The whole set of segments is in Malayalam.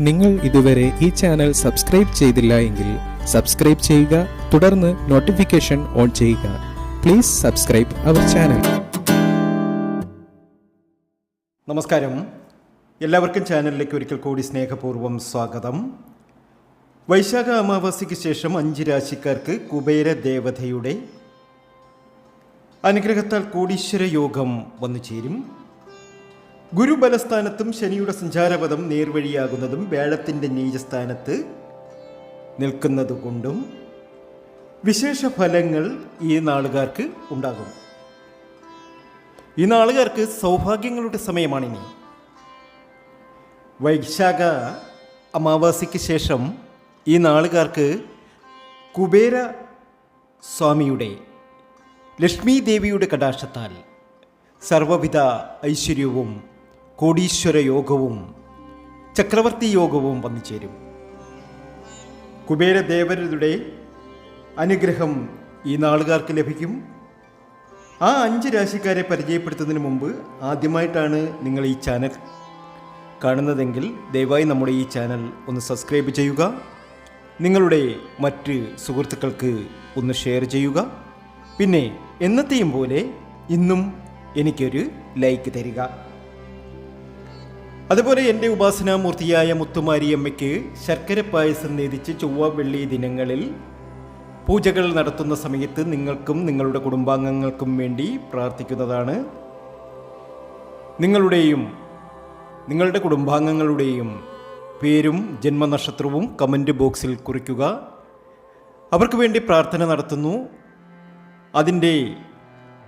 നിങ്ങൾ ഇതുവരെ ഈ ചാനൽ സബ്സ്ക്രൈബ് ചെയ്തില്ല എങ്കിൽ സബ്സ്ക്രൈബ് ചെയ്യുക തുടർന്ന് നോട്ടിഫിക്കേഷൻ ഓൺ ചെയ്യുക. Please subscribe our channel. നമസ്കാരം. എല്ലാവർക്കും ചാനലിലേക്ക് ഒരിക്കൽ കൂടി സ്നേഹപൂർവം സ്വാഗതം. വൈശാഖ അമാവാസിക്ക് ശേഷം അഞ്ച് രാശിക്കാർക്ക് കുബേര ദേവതയുടെ അനുഗ്രഹത്താൽ കോടീശ്വര യോഗം വന്നു ചേരും ഗുരുബലസ്ഥാനത്തും ശനിയുടെ സഞ്ചാരപഥം നേർവഴിയാകുന്നതും വേഴത്തിന്റെ നീചസ്ഥാനത്ത് നിൽക്കുന്നതുകൊണ്ടും വിശേഷ ഫലങ്ങൾ ഈ നാളുകാർക്ക് ഉണ്ടാകും. ഈ നാളുകാർക്ക് സൗഭാഗ്യങ്ങളുടെ സമയമാണിനി. വൈശാഖ അമാവാസിക്ക് ശേഷം ഈ നാളുകാർക്ക് കുബേര സ്വാമിയുടെ ലക്ഷ്മി ദേവിയുടെ കടാക്ഷത്താൽ സർവവിധ ഐശ്വര്യവും കോടീശ്വര യോഗവും ചക്രവർത്തി യോഗവും വന്നു ചേരും കുബേരദേവരുടെ അനുഗ്രഹം ഈ നാളുകാർക്ക് ലഭിക്കും. ആ അഞ്ച് രാശിക്കാരെ പരിചയപ്പെടുത്തുന്നതിന് മുമ്പ് ആദ്യമായിട്ടാണ് നിങ്ങൾ ഈ ചാനൽ കാണുന്നതെങ്കിൽ ദയവായി നമ്മുടെ ഈ ചാനൽ ഒന്ന് സബ്സ്ക്രൈബ് ചെയ്യുക. നിങ്ങളുടെ മറ്റ് സുഹൃത്തുക്കൾക്ക് ഒന്ന് ഷെയർ ചെയ്യുക. പിന്നെ എന്നത്തെയും പോലെ ഇന്നും എനിക്കൊരു ലൈക്ക് തരിക. അതുപോലെ എന്റെ ഉപാസനാമൂർത്തിയായ മുത്തുമാരിയമ്മയ്ക്ക് ശർക്കര പായസം നേതിച്ച് ചൊവ്വ വെള്ളി ദിനങ്ങളിൽ പൂജകൾ നടത്തുന്ന സമയത്ത് നിങ്ങൾക്കും നിങ്ങളുടെ കുടുംബാംഗങ്ങൾക്കും വേണ്ടി പ്രാർത്ഥിക്കുന്നതാണ്. നിങ്ങളുടെയും നിങ്ങളുടെ കുടുംബാംഗങ്ങളുടെയും പേരും ജന്മനക്ഷത്രവും കമന്റ് ബോക്സിൽ കുറിക്കുക. അവർക്ക് വേണ്ടി പ്രാർത്ഥന നടത്തുന്നു. അതിന്റെ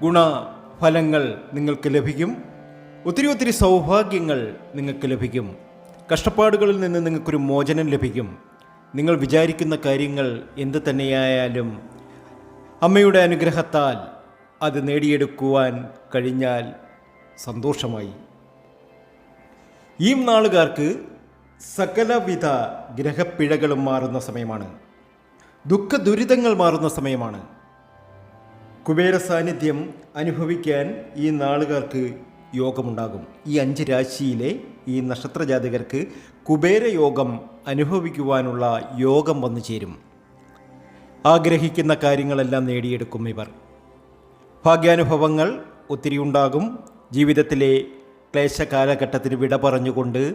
ഗുണഫലങ്ങൾ നിങ്ങൾക്ക് ലഭിക്കും. ഒത്തിരി ഒത്തിരി സൗഭാഗ്യങ്ങൾ നിങ്ങൾക്ക് ലഭിക്കും. കഷ്ടപ്പാടുകളിൽ നിന്ന് നിങ്ങൾക്കൊരു മോചനം ലഭിക്കും. നിങ്ങൾ വിചാരിക്കുന്ന കാര്യങ്ങൾ എന്ത് തന്നെയായാലും അമ്മയുടെ അനുഗ്രഹത്താൽ അത് നേടിയെടുക്കുവാൻ കഴിഞ്ഞാൽ സന്തോഷമായി. ഈ നാളുകാർക്ക് സകലവിധ ഗ്രഹപ്പിഴകളും മാറുന്ന സമയമാണ്. ദുഃഖ ദുരിതങ്ങൾ മാറുന്ന സമയമാണ്. കുബേര സാന്നിധ്യം അനുഭവിക്കാൻ ഈ നാളുകാർക്ക് യോഗമുണ്ടാകും. ഈ അഞ്ച് രാശിയിലെ ഈ നക്ഷത്രജാതകർക്ക് കുബേരയോഗം കുബേര യോഗം അനുഭവിക്കുവാനുള്ള യോഗം വന്നു ചേരും. ആഗ്രഹിക്കുന്ന കാര്യങ്ങളെല്ലാം നേടിയെടുക്കും ഇവർ. ഭാഗ്യാനുഭവങ്ങൾ ഒത്തിരി ഉണ്ടാകും. ജീവിതത്തിലെ ക്ലേശ കാലഘട്ടത്തിന് വിട പറഞ്ഞുകൊണ്ട്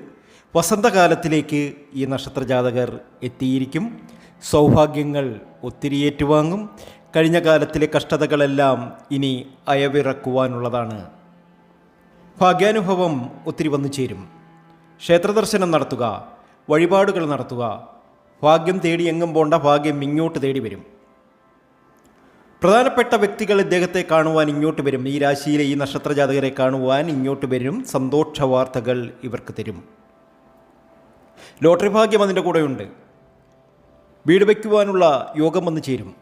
വസന്തകാലത്തിലേക്ക് ഈ നക്ഷത്രജാതകർ എത്തിയിരിക്കും. സൗഭാഗ്യങ്ങൾ ഒത്തിരി ഏറ്റുവാങ്ങും. കഴിഞ്ഞ കാലത്തിലെ കഷ്ടതകളെല്ലാം ഇനി അയവിറക്കുവാനുള്ളതാണ്. ഭാഗ്യാനുഭവം ഒത്തിരി വന്നു ചേരും. ക്ഷേത്രദർശനം നടത്തുക വഴിപാടുകൾ നടത്തുക ഭാഗ്യം തേടി എങ്ങും പോണ്ട ഭാഗ്യം ഇങ്ങോട്ട് തേടി വരും. പ്രധാനപ്പെട്ട വ്യക്തികൾ ഇദ്ദേഹത്തെ കാണുവാൻ ഇങ്ങോട്ട് വരും. ഈ രാശിയിലെ ഈ നക്ഷത്രജാതകരെ കാണുവാൻ ഇങ്ങോട്ട് വരും. സന്തോഷ വാർത്തകൾ ഇവർക്ക് തരും. ലോട്ടറി ഭാഗ്യം അതിന്റെ കൂടെയുണ്ട്. വീട് വയ്ക്കുവാനുള്ള യോഗം വന്നു ചേരും.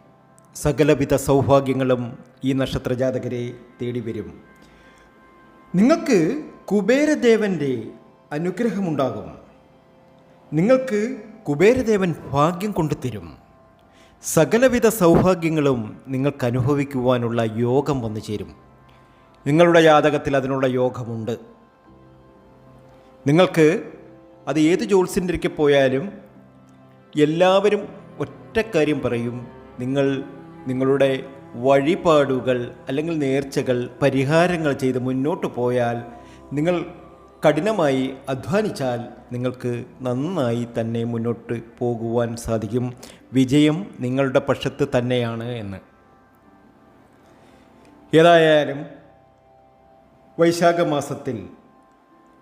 സകലവിധ സൗഭാഗ്യങ്ങളും ഈ നക്ഷത്രജാതകരെ തേടി വരും. നിങ്ങൾക്ക് കുബേരദേവന്റെ അനുഗ്രഹമുണ്ടാകും. നിങ്ങൾക്ക് കുബേരദേവൻ ഭാഗ്യം കൊണ്ടുതരും. സകലവിധ സൗഭാഗ്യങ്ങളും നിങ്ങൾക്ക് അനുഭവിക്കുവാനുള്ള യോഗം വന്നു ചേരും. നിങ്ങളുടെ ജാതകത്തിൽ അതിനുള്ള യോഗമുണ്ട്. നിങ്ങൾക്ക് അത് ഏത് ജ്യോത്സ്യന്റെ പോയാലും എല്ലാവരും ഒറ്റ കാര്യം പറയും. നിങ്ങൾ നിങ്ങളുടെ വഴിപാടുകൾ അല്ലെങ്കിൽ നേർച്ചകൾ പരിഹാരങ്ങൾ ചെയ്ത് മുന്നോട്ട് പോയാൽ നിങ്ങൾ കഠിനമായി അധ്വാനിച്ചാൽ നിങ്ങൾക്ക് നന്നായി തന്നെ മുന്നോട്ട് പോകുവാൻ സാധിക്കും. വിജയം നിങ്ങളുടെ പക്ഷത്ത് തന്നെയാണ് എന്ന്. ഏതായാലും വൈശാഖ മാസത്തിൽ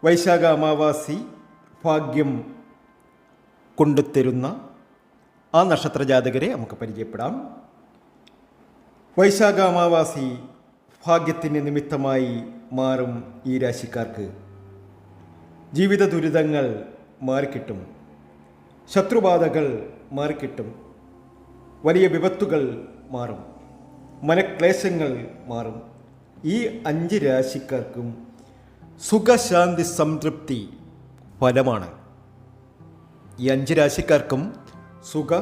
വൈശാഖ അമാവാസി ഭാഗ്യം കൊണ്ടുത്തരുന്ന ആ നക്ഷത്ര ജാതകരെ നമുക്ക് പരിചയപ്പെടാം. വൈശാഖ അമാവാസി ഭാഗ്യത്തിന് നിമിത്തമായി മാറും ഈ രാശിക്കാർക്ക്. ജീവിത ദുരിതങ്ങൾ മാറിക്കിട്ടും. ശത്രുബാധകൾ മാറിക്കിട്ടും. വലിയ വിപത്തുകൾ മാറും. മനക്ലേശങ്ങൾ മാറും. ഈ അഞ്ച് രാശിക്കാർക്കും സുഖശാന്തി സംതൃപ്തി ഫലമാണ്. ഈ അഞ്ച് രാശിക്കാർക്കും സുഖ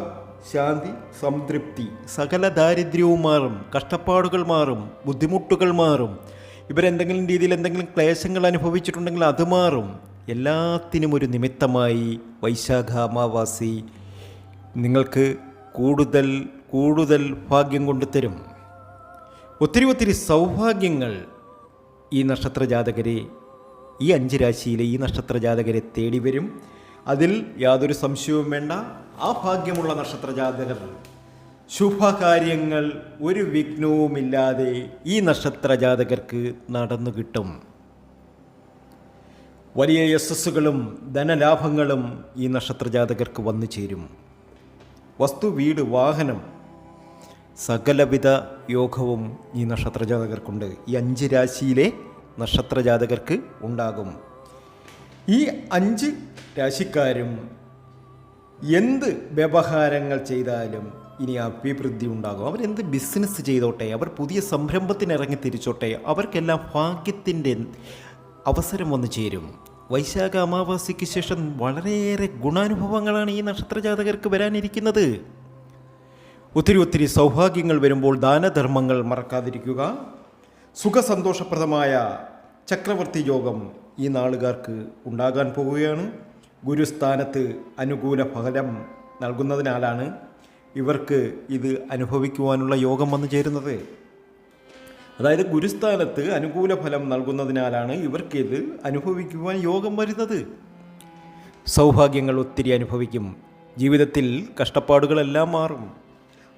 ശാന്തി സംതൃപ്തി. സകല ദാരിദ്ര്യവും മാറും കഷ്ടപ്പാടുകൾ മാറും ബുദ്ധിമുട്ടുകൾ മാറും. ഇവരെന്തെങ്കിലും രീതിയിൽ എന്തെങ്കിലും ക്ലേശങ്ങൾ അനുഭവിച്ചിട്ടുണ്ടെങ്കിൽ അത് മാറും. എല്ലാത്തിനും ഒരു നിമിത്തമായി വൈശാഖ അമാവാസി നിങ്ങൾക്ക് കൂടുതൽ കൂടുതൽ ഭാഗ്യം കൊണ്ടു തരും ഒത്തിരി ഒത്തിരി സൗഭാഗ്യങ്ങൾ ഈ നക്ഷത്ര ജാതകരെ ഈ അഞ്ച് രാശിയിലെ ഈ നക്ഷത്ര ജാതകരെ തേടി വരും അതിൽ യാതൊരു സംശയവും വേണ്ട. ആ ഭാഗ്യമുള്ള നക്ഷത്രജാതകർ. ശുഭകാര്യങ്ങൾ ഒരു വിഘ്നവുമില്ലാതെ ഈ നക്ഷത്രജാതകർക്ക് നടന്നു കിട്ടും. വലിയ യശസ്സുകളും ധനലാഭങ്ങളും ഈ നക്ഷത്രജാതകർക്ക് വന്നു ചേരും. വസ്തു വീട് വാഹനം സകലവിധ യോഗവും ഈ നക്ഷത്ര ജാതകർക്കുണ്ട് ഈ അഞ്ച് രാശിയിലെ നക്ഷത്രജാതകർക്ക് ഉണ്ടാകും. ഈ അഞ്ച് രാശിക്കാരും എന്ത് വ്യവഹാരങ്ങൾ ചെയ്താലും ഇനി അഭിവൃദ്ധി ഉണ്ടാകും. അവരെന്ത് ബിസിനസ് ചെയ്തോട്ടെ അവർ പുതിയ സംരംഭത്തിന് ഇറങ്ങി തിരിച്ചോട്ടെ അവർക്കെല്ലാം ഭാഗ്യത്തിന്റെ അവസരം വന്നു ചേരും. വൈശാഖ അമാവാസിക്ക് ശേഷം വളരെയേറെ ഗുണാനുഭവങ്ങളാണ് ഈ നക്ഷത്ര ജാതകർക്ക് വരാനിരിക്കുന്നത്. ഒത്തിരി ഒത്തിരി സൗഭാഗ്യങ്ങൾ വരുമ്പോൾ ദാനധർമ്മങ്ങൾ മറക്കാതിരിക്കുക. സുഖസന്തോഷപ്രദമായ ചക്രവർത്തി യോഗം ഈ നാളുകാർക്ക് ഉണ്ടാകാൻ പോവുകയാണ്. ഗുരുസ്ഥാനത്ത് അനുകൂല ഫലം നൽകുന്നതിനാലാണ് ഇവർക്ക് ഇത് അനുഭവിക്കുവാനുള്ള യോഗം വന്നു ചേരുന്നത്. അതായത് ഗുരുസ്ഥാനത്ത് അനുകൂല ഫലം നൽകുന്നതിനാലാണ് ഇത് അനുഭവിക്കുവാൻ യോഗം വരുന്നത്. സൗഭാഗ്യങ്ങൾ ഒത്തിരി അനുഭവിക്കും. ജീവിതത്തിൽ കഷ്ടപ്പാടുകളെല്ലാം മാറും.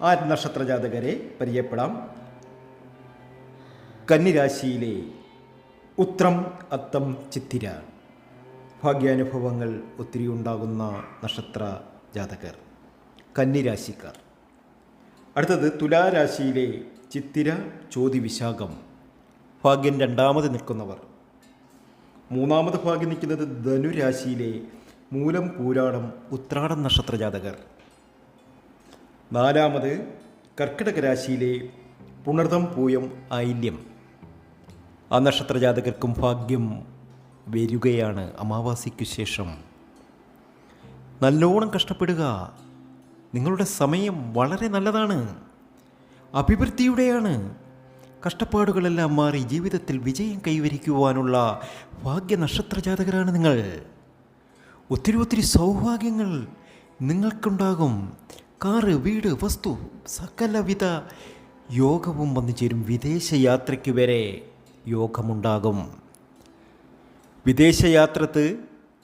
ആ നക്ഷത്ര ജാതകരെ പരിചയപ്പെടാം. കന്നിരാശിയിലെ ഉത്രം അത്തം ചിത്തിര. ഭാഗ്യാനുഭവങ്ങൾ ഒത്തിരി ഉണ്ടാകുന്ന നക്ഷത്ര ജാതകർ. കന്നിരാശിക്കാർ. അടുത്തത് തുലാരാശിയിലെ ചിത്തിര ചോതി വിശാഖം ഭാഗ്യം രണ്ടാമത് നിൽക്കുന്നവർ. മൂന്നാമത് ഭാഗ്യം നിൽക്കുന്നത് ധനുരാശിയിലെ മൂലം പൂരാടം ഉത്രാടം നക്ഷത്ര ജാതകർ. നാലാമത് കർക്കിടക രാശിയിലെ പുണർതം പൂയം ആയില്യം ആ നക്ഷത്ര ജാതകർക്കും ഭാഗ്യം വരികയാണ് അമാവാസിക്ക് ശേഷം. നല്ലോണം കഷ്ടപ്പെടുക. നിങ്ങളുടെ സമയം വളരെ നല്ലതാണ്. അഭിവൃദ്ധിയുടെയാണ്. കഷ്ടപ്പാടുകളെല്ലാം മാറി ജീവിതത്തിൽ വിജയം കൈവരിക്കുവാനുള്ള ഭാഗ്യ നക്ഷത്ര ജാതകരാണ് നിങ്ങൾ. ഒത്തിരി ഒത്തിരി സൗഭാഗ്യങ്ങൾ നിങ്ങൾക്കുണ്ടാകും. കാറ് വീട് വസ്തു സകലവിധ യോഗവും വന്നു ചേരും വിദേശ യാത്രയ്ക്ക് വരെ. യോഗമുണ്ടാകും. വിദേശയാത്രത്ത്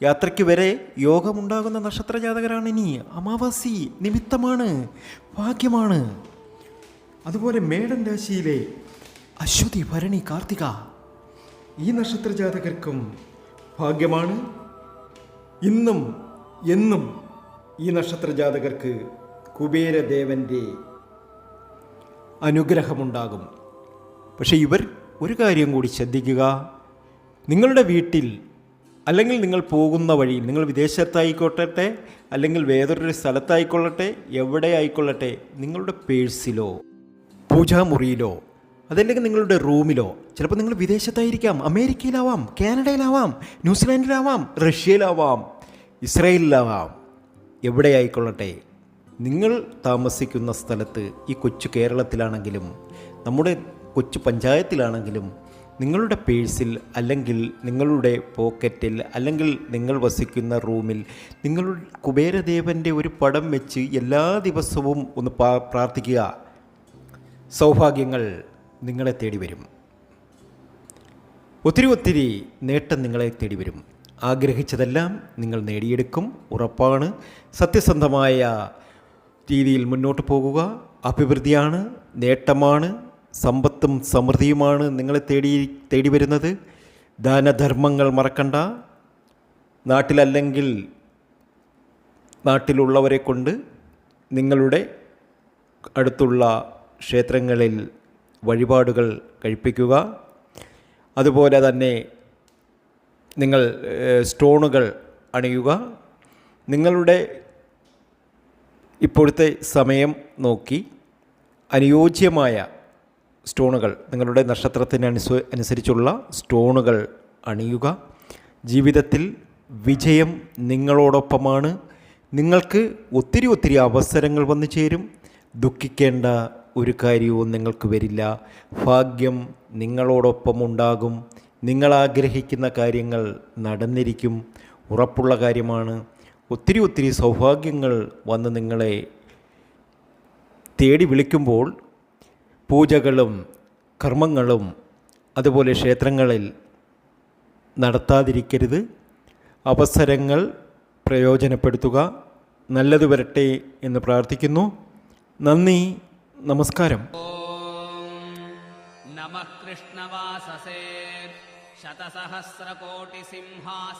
യാത്രയ്ക്ക് വരെ യോഗമുണ്ടാകുന്ന നക്ഷത്ര ജാതകരാണ് ഇനി അമാവാസി നിമിത്തമാണ് ഭാഗ്യമാണ്. അതുപോലെ മേടൻ രാശിയിലെ അശ്വതി ഭരണി കാർത്തിക ഈ നക്ഷത്ര ജാതകർക്കും ഭാഗ്യമാണ്. ഇന്നും എന്നും ഈ നക്ഷത്ര ജാതകർക്ക് കുബേരദേവന്റെ അനുഗ്രഹമുണ്ടാകും. പക്ഷേ ഇവർ ഒരു കാര്യം കൂടി ശ്രദ്ധിക്കുക. നിങ്ങളുടെ വീട്ടിൽ അല്ലെങ്കിൽ നിങ്ങൾ പോകുന്ന വഴി നിങ്ങൾ വിദേശത്തായിക്കോട്ടെ അല്ലെങ്കിൽ വേറൊരു സ്ഥലത്തായിക്കൊള്ളട്ടെ എവിടെ ആയിക്കൊള്ളട്ടെ നിങ്ങളുടെ പേഴ്സിലോ പൂജാമുറിയിലോ അതല്ലെങ്കിൽ നിങ്ങളുടെ റൂമിലോ ചിലപ്പോൾ നിങ്ങൾ വിദേശത്തായിരിക്കാം അമേരിക്കയിലാവാം കാനഡയിലാവാം ന്യൂസിലാൻഡിലാവാം റഷ്യയിലാവാം ഇസ്രയേലിലാവാം എവിടെ ആയിക്കൊള്ളട്ടെ നിങ്ങൾ താമസിക്കുന്ന സ്ഥലത്ത് ഈ കൊച്ചു കേരളത്തിലാണെങ്കിലും നമ്മുടെ കൊച്ചു പഞ്ചായത്തിലാണെങ്കിലും നിങ്ങളുടെ പേഴ്സിൽ അല്ലെങ്കിൽ നിങ്ങളുടെ പോക്കറ്റിൽ അല്ലെങ്കിൽ നിങ്ങൾ വസിക്കുന്ന റൂമിൽ നിങ്ങൾ കുബേരദേവന്റെ ഒരു പടം വെച്ച് എല്ലാ ദിവസവും ഒന്ന് പ്രാർത്ഥിക്കുക. സൗഭാഗ്യങ്ങൾ നിങ്ങളെ തേടി വരും ഒത്തിരി ഒത്തിരി നേട്ടം നിങ്ങളെ തേടി വരും ആഗ്രഹിച്ചതെല്ലാം നിങ്ങൾ നേടിയെടുക്കും ഉറപ്പാണ്. സത്യസന്ധമായ രീതിയിൽ മുന്നോട്ട് പോകുക. അഭിവൃദ്ധിയാണ് നേട്ടമാണ്. സമ്പത്തും സമൃദ്ധിയുമാണ് നിങ്ങളെ തേടി തേടി വരുന്നത്. ദാനധർമ്മങ്ങൾ മറക്കണ്ട. നാട്ടിലല്ലെങ്കിൽ നാട്ടിലുള്ളവരെ കൊണ്ട് നിങ്ങളുടെ അടുത്തുള്ള ക്ഷേത്രങ്ങളിൽ വഴിപാടുകൾ കഴിപ്പിക്കുക. അതുപോലെ തന്നെ നിങ്ങൾ സ്റ്റോണുകൾ അണിയുക. നിങ്ങളുടെ ഇപ്പോഴത്തെ സമയം നോക്കി അനുയോജ്യമായ സ്റ്റോണുകൾ. നിങ്ങളുടെ നക്ഷത്രത്തിന് അനുസ അനുസരിച്ചുള്ള സ്റ്റോണുകൾ അണിയുക. ജീവിതത്തിൽ വിജയം നിങ്ങളോടൊപ്പമാണ്. നിങ്ങൾക്ക് ഒത്തിരി ഒത്തിരി അവസരങ്ങൾ വന്നു ചേരും. ദുഃഖിക്കേണ്ട ഒരു കാര്യവും നിങ്ങൾക്ക് വരില്ല. ഭാഗ്യം നിങ്ങളോടൊപ്പം ഉണ്ടാകും നിങ്ങൾ ആഗ്രഹിക്കുന്ന കാര്യങ്ങൾ നടന്നിരിക്കും. ഉറപ്പുള്ള കാര്യമാണ്. ഒത്തിരി ഒത്തിരി സൗഭാഗ്യങ്ങൾ വന്ന് നിങ്ങളെ തേടി വിളിക്കുമ്പോൾ പൂജകളും കർമ്മങ്ങളും അതുപോലെ ക്ഷേത്രങ്ങളിൽ നടത്താതിരിക്കരുത്. അവസരങ്ങൾ പ്രയോജനപ്പെടുത്തുക. നല്ലത് വരട്ടെ എന്ന് പ്രാർത്ഥിക്കുന്നു. നന്ദി. നമസ്കാരം. നമ കൃഷ്ണവാസസേ. ശതസഹസ്രകോടി സിംഹാ